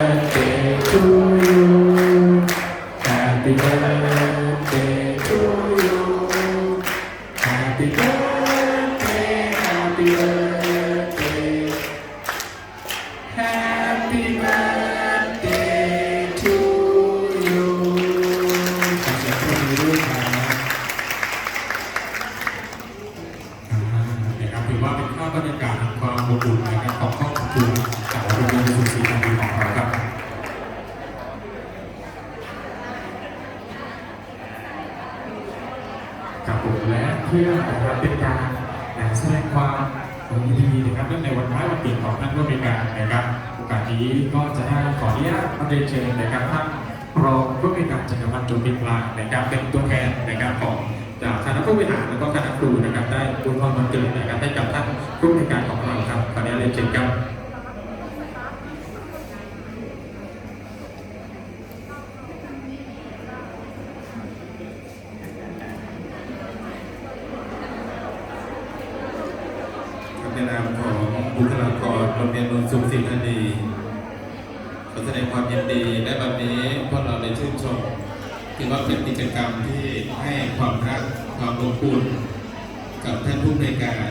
birthday to you. Happy birthday to you. Happy birthday, happy birthday. Happy birthday to you ขอเสียงปรบมือด้วยครับอ่านะครับถือว่าเป็นภาพบรรยากาศแห่งความอบอุ่นนะครับของครอบครัวจากโรงเรียนสุศรีธานีของเราครับ กับผมและเพื่อนะครับเป็นการแสดงความยินดีนะครับเนื่องในวันคล้ายวันเกิดของท่านผู้บริการนะครับ โอกาสนี้ก็จะได้ขออนุญาตเรียนเชิญนะครับท่านรองผู้บริการจักรพันธ์จุลินกลางนะครับ เป็นตัวแทนนะครับของจากคณะผู้บริหารแล้วก็คณะครูนะครับ ได้อวยพรวันเกิดนะครับให้กับท่านผู้บริการของเราครับขออนุญาตเรียนเชิญครับ ในนามของบุคลากรโรงเรียนนนท์สุขสิทธิ์ดีขอแสดงความยินดีและบัดนี้พวกเราได้ชื่นชมถือว่าเป็นกิจกรรมที่ให้ความรักความอบอุ่นกับท่านผู้ในการ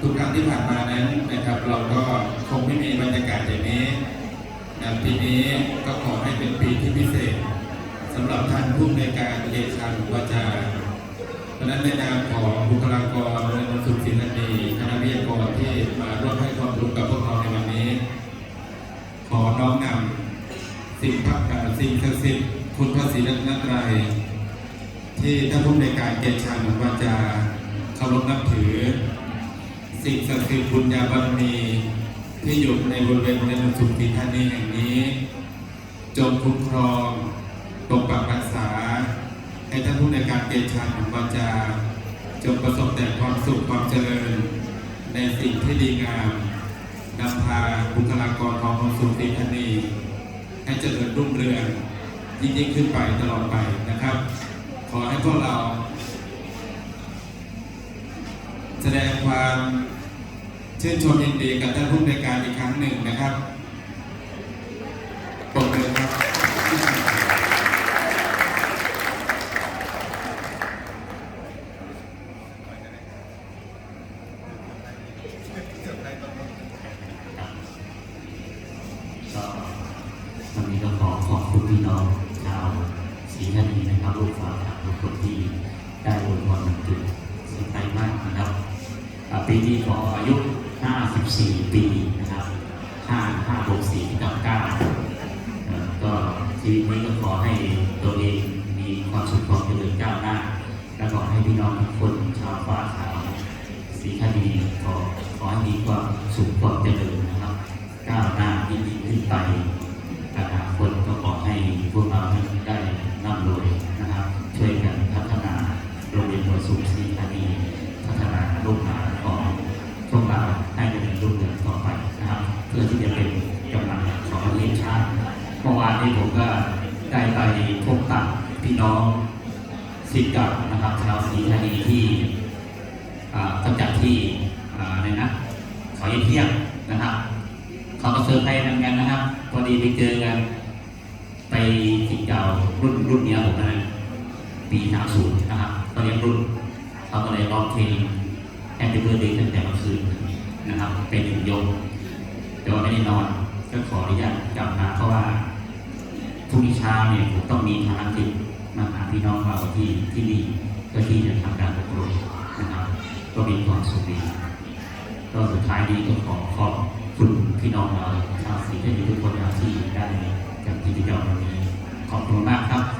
ทุกครั้งที่ผ่านมานั้นนะครับ เราก็คงไม่มีบรรยากาศอย่างนี้นะปีนี้ก็ขอให้เป็นปีที่พิเศษสำหรับท่านผู้ในการเดชาหรือวาจาเพราะนั้นในนามของบุคลากรโรงเรียนสุขศิลป์ดีคณะ สิ่งศักดิ์สิทธิ์คุณพระศรีรัตนตรัยที่ท่านผู้ในการเกียรติชาญวาจาเคารพนับถือ สิ่งศักดิ์สิทธิ์บุญญาบารมีที่อยู่ในบริเวณโรงเรียนสุขศิลป์ธานีแห่งนี้ จงคุ้มครองปกปักรักษา ให้ท่านผู้ในการเกณฑ์ชาญของวาจาจงประสบแต่ความสุขความเจริญ ในสิ่งที่ดีงามนำพาบุคลากรขององค์สุติธานี ให้เจริญรุ่งเรืองยิ่งยิ่งขึ้นไปตลอดไปนะครับ ขอให้พวกเรา แสดงความชื่นชมยินดีกับท่านผู้ในการอีกครั้งหนึ่งนะครับ พี่น้องชาวศรีธานีนะครับลูกสาวครับทุกคนที่ได้อวยพรวันเกิดเสียใจมากนะครับปีนี้ขออายุ 54 ปีนะครับ 5 5 6 4กับ9เอ่อก็ชีวิตนี้ก็ขอให้ตัวเองมีความสุขความเจริญก้าวหน้า แล้วก็ให้พี่น้องทุกคนชาวฟ้าขาวศรีธานีขอขอให้มีความสุขความเจริญนะครับ ก้าวหน้ายิ่งขึ้นไป โรงเรียนวัดสุขศรีธานีพัฒนาลูกหลานของพวกเราให้เจริญรุ่งเรืองต่อไปนะครับ เพื่อที่จะเป็นกำลังของประเทศชาติเมื่อวานนี้ผมก็ได้ไปพบปะพี่น้องสิทธิ์เก่านะครับชาวศรีธานีที่ก็จัดที่ในนะขอเยี่ยมเที่ยงนะครับเขาก็เซอร์ไพรส์เหมือนกันนะครับพอดีไปเจอกัน ไปสิทธิ์เก่ารุ่นรุ่นเนี้ยผมนะปี30นะครับ ก็เรียกรุ่นเขาก็เลยร้องเพลงแฮปปี้เบิร์ดเดย์ตั้งแต่เมื่อคืนนะครับเป็นหนึ่งยกแต่ว่าไม่ได้นอนก็ขออนุญาตกลับมาเพราะว่าพรุ่งนี้เช้าเนี่ยผมต้องมีภารกิจมาหาพี่น้องเราที่ที่นี่เพื่อที่จะทำการอบรมนะครับ ก็มีความสุขดีก็สุดท้ายนี้ก็ขอขอบคุณพี่น้องเราชาวศรีเทพทุกคนที่ได้จากกิจกรรมวันนี้ขอบคุณมากครับ